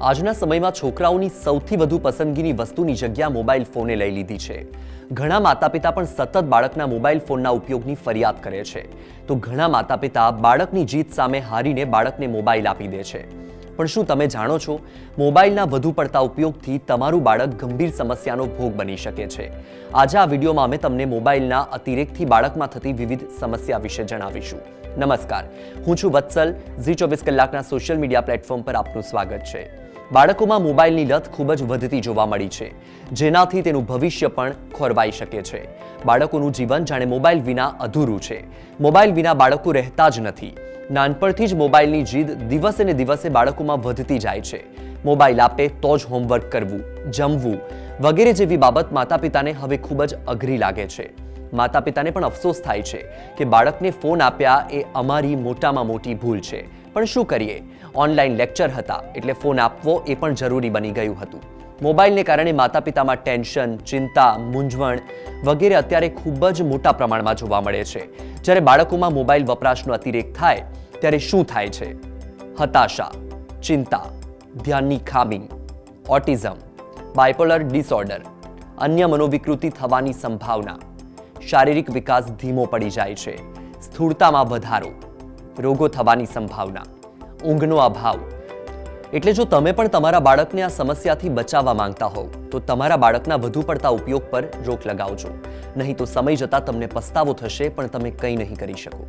આજના સમયમાં છોકરાઓની સૌથી વધુ પસંદગીની વસ્તુની જગ્યા મોબાઈલ ફોને લઈ લીધી છે. ઘણા માતા પિતા પણ સતત બાળકના મોબાઈલ ફોનના ઉપયોગની ફરિયાદ કરે છે. તો ઘણા માતા પિતા બાળકની જીત સામે હારીને બાળકને મોબાઈલ આપી દે છે. પણ શું તમે જાણો છો, મોબાઈલના વધુ પડતા ઉપયોગથી તમારું બાળક ગંભીર સમસ્યાનો ભોગ બની શકે છે? આજે આ વિડીયોમાં અમે તમને મોબાઈલના અતિરેકથી બાળકમાં થતી વિવિધ સમસ્યા વિશે જણાવીશું. નમસ્કાર. હું છું વત્સલ. ઝી ચોવીસ કલાકના સોશિયલ મીડિયા પ્લેટફોર્મ પર આપનું સ્વાગત છે. બાળકોમાં મોબાઈલની લત ખૂબ જ વધતી જોવા મળી છે, જેનાથી તેનું ભવિષ્ય પણ ખોરવાઈ શકે છે. બાળકોનું જીવન જાણે મોબાઈલ વિના અધૂરું છે. મોબાઈલ વિના બાળકો રહેતા જ નથી. નાનપણથી જ મોબાઈલની જીદ દિવસે ને દિવસે બાળકોમાં વધતી જાય છે. મોબાઈલ આપે તો જ હોમવર્ક કરવું, જમવું વગેરે જેવી બાબત માતા પિતાને હવે ખૂબ જ અઘરી લાગે છે. માતા પિતાને પણ અફસોસ થાય છે કે બાળકને ફોન આપ્યા એ અમારી મોટામાં મોટી ભૂલ છે. પણ શું કરીએ? ઓનલાઈન લેક્ચર હતા એટલે ફોન આપવો એ પણ જરૂરી બની ગયું હતું. મોબાઈલને કારણે માતા પિતામાં ટેન્શન, ચિંતા, મૂંઝવણ વગેરે અત્યારે ખૂબ જ મોટા પ્રમાણમાં જોવા મળે છે. જ્યારે બાળકોમાં મોબાઈલ વપરાશનો અતિરેક થાય, ત્યારે શું થાય છે? હતાશા, ચિંતા, ધ્યાનની ખામી, ઓટિઝમ બાયપોલર ડિસઓર્ડર અન્ય મનોવિકૃતિ થવાની સંભાવના. શારીરિક વિકાસ ધીમો પડી જાય છે. સ્થૂળતામાં વધારો, રોગો થવાની સંભાવના, ઊંઘનો અભાવ. એટલે જો તમે પણ તમારા બાળકને આ સમસ્યાથી બચાવવા માંગતા હોવ, તો તમારા બાળકના વધુ પડતા ઉપયોગ પર રોક લગાવજો. નહીં તો સમય જતાં તમને પસ્તાવો થશે, પણ તમે કંઈ નહીં કરી શકો.